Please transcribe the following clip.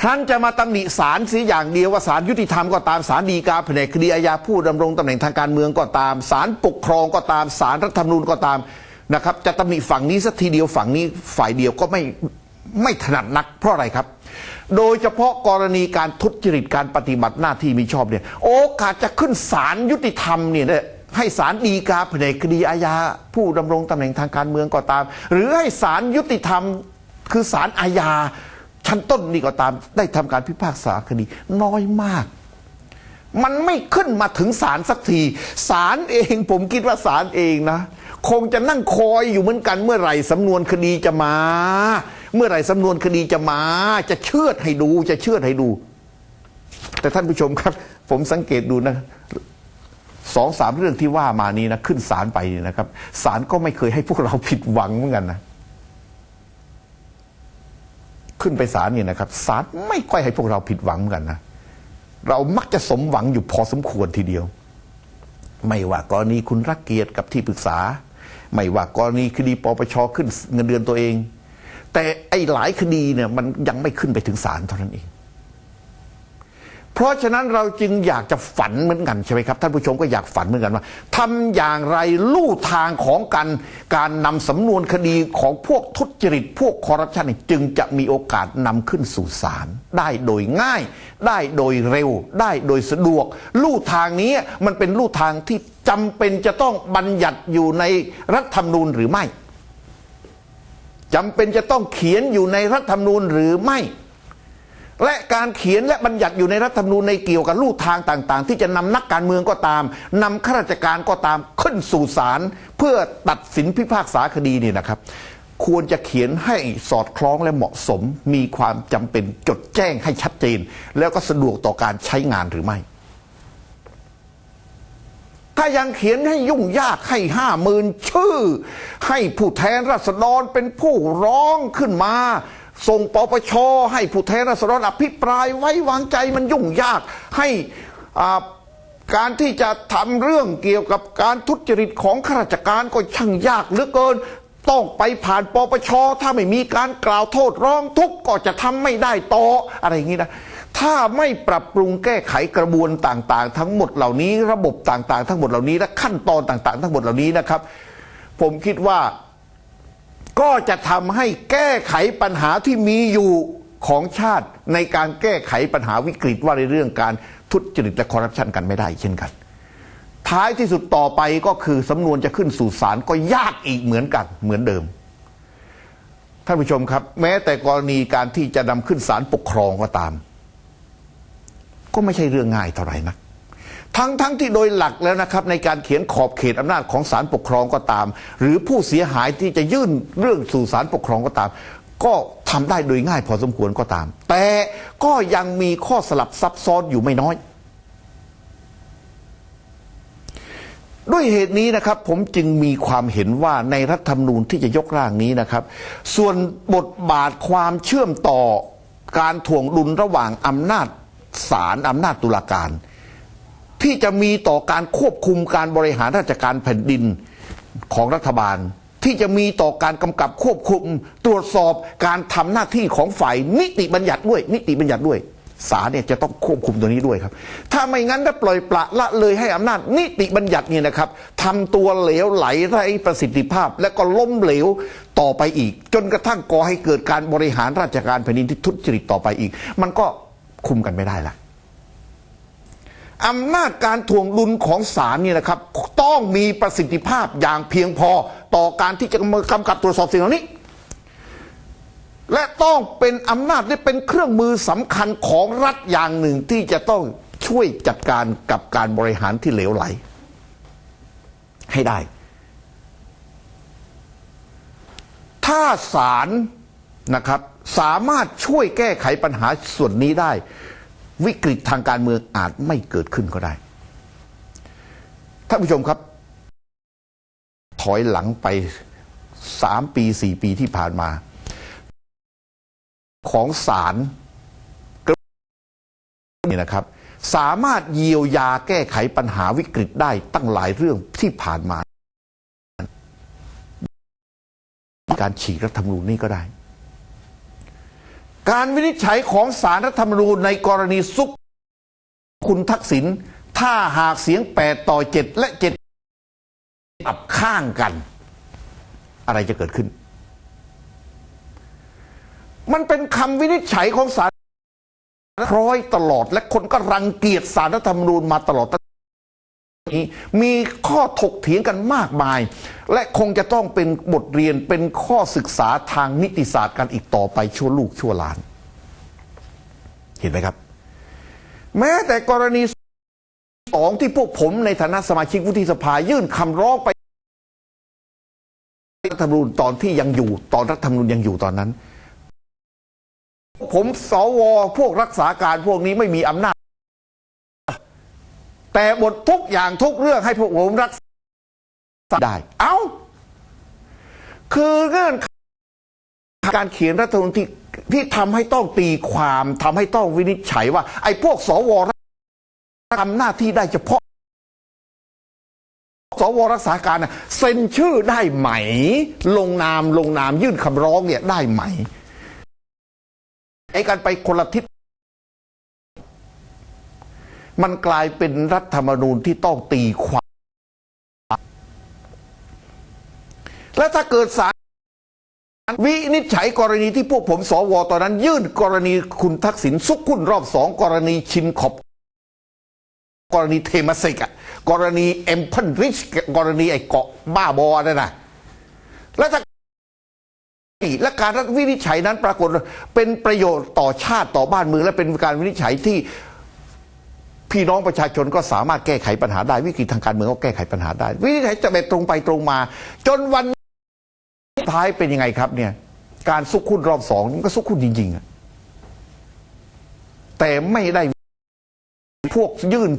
ครั้นจะมาตำหนิศาลเสียอย่างเดียวว่าศาลยุติธรรมก็ตามศาลฎีกาแผนกคดีอาญาผู้ดำรงตำแหน่งทางการเมืองก็ตามศาลปกครองก็ตามศาลรัฐธรรมนูญก็ตามนะครับ จะตำหนิฝั่งนี้สักทีเดียวฝั่งนี้ฝ่ายเดียวก็ไม่ไม่ถนัดนัก เพราะอะไรครับ โดยเฉพาะกรณีการทุจริตการปฏิบัติหน้าที่มิชอบเนี่ย โอกาสจะขึ้นศาลยุติธรรมเนี่ยให้ศาลฎีกาแผนกคดีอาญาผู้ดำรงตำแหน่งทางการเมืองก็ตาม หรือให้ศาลยุติธรรมคือศาลอาญา ชั้นต้นนี่ก็ตามได้ทำการพิพากษาคดีน้อยมาก มันไม่ขึ้นมาถึงศาลสักทีศาลเองผมคิดว่าศาลเองนะ คงจะนั่งคอยอยู่เหมือนกันเมื่อไหร่สำนวนคดีจะมา เมื่อไหร่สำนวนคดีจะมา จะเชื่อดให้ดู จะเชื่อดให้ดู แต่ท่านผู้ชมครับ ผมสังเกตดูนะสองสามเรื่องที่ว่ามานี้นะขึ้นศาลไปนี่นะครับศาลก็ไม่เคยให้พวกเราผิดหวังเหมือนกันนะ ขึ้นไปศาลเนี่ยนะครับศาลไม่ค่อยให้พวกเราผิดหวังกันนะเรามักจะสมหวังอยู่พอสมควรทีเดียว ไม่ว่ากรณีคุณรักเกียรติกับที่ปรึกษา ไม่ว่ากรณีคดีปปชขึ้นเงินเดือนตัวเอง แต่ไอ้หลายคดีเนี่ยมันยังไม่ขึ้นไปถึงศาลเท่านั้นเอง เพราะฉะนั้นเราจึงอยากจะฝันเหมือนกันใช่ไหมครับท่านผู้ชมก็อยากฝันเหมือนกันว่าทำอย่างไรลู่ทางของการการนำสำนวนคดีของพวกทุจริต พวกคอร์รัปชันจึงจะมีโอกาสนำขึ้นสู่ศาลได้โดยง่าย ได้โดยเร็ว ได้โดยสะดวก ลู่ทางนี้มันเป็นลู่ทางที่จำเป็นจะต้องบัญญัติอยู่ในรัฐธรรมนูญหรือไม่จำเป็นจะต้องเขียนอยู่ในรัฐธรรมนูญหรือไม่ และการเขียนและบัญญัติอยู่ในรัฐธรรมนูญในเกี่ยวกับลู่ทางต่าง ๆ ที่จะนำนักการเมืองก็ตามนำข้าราชการก็ตามขึ้นสู่ศาลเพื่อตัดสินพิพากษาคดีนี่นะครับ ควรจะเขียนให้สอดคล้องและเหมาะสม มีความจำเป็นจดแจ้งให้ชัดเจน แล้วก็สะดวกต่อการใช้งานหรือไม่ ถ้ายังเขียนให้ยุ่งยากให้ห้าหมื่นชื่อ ให้ผู้แทนราษฎรเป็นผู้ร้องขึ้นมา ส่งปปชให้ผู้แทนราษฎรอภิปรายไว้วางใจมันยุ่งยาก ให้การที่จะทำเรื่องเกี่ยวกับการทุจริตของข้าราชการก็ช่างยากเหลือเกิน ต้องไปผ่านปปชถ้าไม่มีการกล่าวโทษร้องทุกข์ก็จะทำไม่ได้ต่ออะไรอย่างนี้นะถ้าไม่ปรับปรุงแก้ไขกระบวนต่างๆ ทั้งหมดเหล่านี้ ระบบต่างๆ ทั้งหมดเหล่านี้และขั้นตอนต่างๆ ทั้งหมดเหล่านี้นะครับ ผมคิดว่า ก็จะทำให้แก้ไขปัญหาที่มีอยู่ของชาติในการแก้ไขปัญหาวิกฤตว่าในเรื่องการทุจริตและคอร์รัปชันกันไม่ได้เช่นกัน ท้ายที่สุดต่อไปก็คือสำนวนจะขึ้นสู่ศาลก็ยากอีกเหมือนกันเหมือนเดิม ท่านผู้ชมครับ แม้แต่กรณีการที่จะนำขึ้นศาลปกครองก็ตาม ก็ไม่ใช่เรื่องง่ายเท่าไหร่นัก ทั้งทั้งที่โดยหลักแล้วนะครับในการเขียนขอบเขตอำนาจของศาลปกครองก็ตาม หรือผู้เสียหายที่จะยื่นเรื่องสู่ศาลปกครองก็ตาม ก็ทำได้โดยง่ายพอสมควรก็ตาม แต่ก็ยังมีข้อสลับซับซ้อนอยู่ไม่น้อย ด้วยเหตุนี้นะครับผมจึงมีความเห็นว่าในรัฐธรรมนูญที่จะยกร่างนี้นะครับ ส่วนบทบาทความเชื่อมต่อการถ่วงดุลระหว่างอำนาจศาลอำนาจตุลาการ ที่จะมีต่อการควบคุมการบริหารราชการแผ่นดินของรัฐบาล ที่จะมีต่อการกำกับควบคุม ตรวจสอบการทำหน้าที่ของฝ่ายนิติบัญญัติด้วย นิติบัญญัติด้วยศาลเนี่ยจะต้องควบคุมตัวนี้ด้วยครับ ถ้าไม่งั้นถ้าปล่อยปละละเลยให้อำนาจนิติบัญญัติเนี่ยนะครับทำตัวเหลวไหลไร้ประสิทธิภาพ และก็ล้มเหลวต่อไปอีก จนกระทั่งก่อให้เกิดการบริหารราชการแผ่นดินที่ทุจริตต่อไปอีก มันก็คุมกันไม่ได้ละ อำนาจการทวงดุลของศาลเนี่ยนะครับ ต้องมีประสิทธิภาพอย่างเพียงพอต่อการที่จะกำกับตรวจสอบสิ่งเหล่านี้ และต้องเป็นอำนาจที่เป็นเครื่องมือสำคัญของรัฐอย่างหนึ่งที่จะต้องช่วยจัดการกับการบริหารที่เหลวไหล ให้ได้ ถ้าศาลนะครับ สามารถช่วยแก้ไขปัญหาส่วนนี้ได้ วิกฤตทางการเมืองอาจไม่เกิดขึ้นก็ได้ท่านผู้ชมครับ ถอยหลังไปสามปีสี่ปีที่ผ่านมา ของศาลนี่นะครับ สามารถเยียวยาแก้ไขปัญหาวิกฤตได้ตั้งหลายเรื่องที่ผ่านมา การฉีกรัฐธรรมนูญนี่ก็ได้ การวินิจฉัยของสารรัฐธรรมนูญในกรณีซุกคุณทักษิณถ้าหากเสียง 8 ต่อ 7 และ 7 อับข้างกัน อะไรจะเกิดขึ้น มันเป็นคำวินิจฉัยของศาลคล้อยตลอดและคนก็รังเกียจสารรัฐธรรมนูญมาตลอด นี้มีข้อถกเถียงกันมากมาย และคงจะต้องเป็นบทเรียนเป็นข้อศึกษาทางนิติศาสตร์กันอีกต่อไปชั่วลูกชั่วหลาน เห็นไหมครับ แม้แต่กรณีสองที่พวกผมในฐานะสมาชิกวุฒิสภายื่นคำร้องไปรัฐธรรมนูญตอนที่ยังอยู่ตอนรัฐธรรมนูญยังอยู่ตอนนั้น ผมสวพวกรักษาการพวกนี้ไม่มีอำนาจ แต่บททุกอย่างทุกเรื่องให้พวกผมรักษาได้ เอา้า คือเงื่อนไขการเขียนรัฐธรรมนูญที่ที่ทำให้ต้องตีความทำให้ต้องวินิจฉัยว่า ไอ้พวกสวทำหน้าที่ได้เฉพาะ สวรักษาการน่ะเซ็นชื่อได้ไหม ลงนามลงนามยื่นคำร้องเนี่ยได้ไหมไอ้การไปคนละทิศ มันกลายเป็นรัฐธรรมนูญที่ต้องตีความ และถ้าเกิดศาลวินิจฉัยกรณีที่พวกผมสวตอนนั้น ยื่นกรณีคุณทักษิณซุกคุณรอบสองกรณีชินขอบกรณีเทมาสิกกรณีเอ็มพันริชกรณีไอ้เกาะบ้าบอนั่นนะแล้วถ้าและการวินิจฉัยนั้นปรากฏเป็นประโยชน์ต่อชาติต่อบ้านเมืองและเป็นการวินิจฉัยที่ พี่น้องประชาชนก็สามารถแก้ไขปัญหาได้ วิกฤตทางการเมืองก็แก้ไขปัญหาได้ วิธีจฉัยจะไปตรงไปตรงมา จนวันท้ายเป็นยังไงครับ เนี่ย การซุกคุณรอบสองมันก็ซุกคุณจริงๆอะแต่ไม่ได้พวกยื่น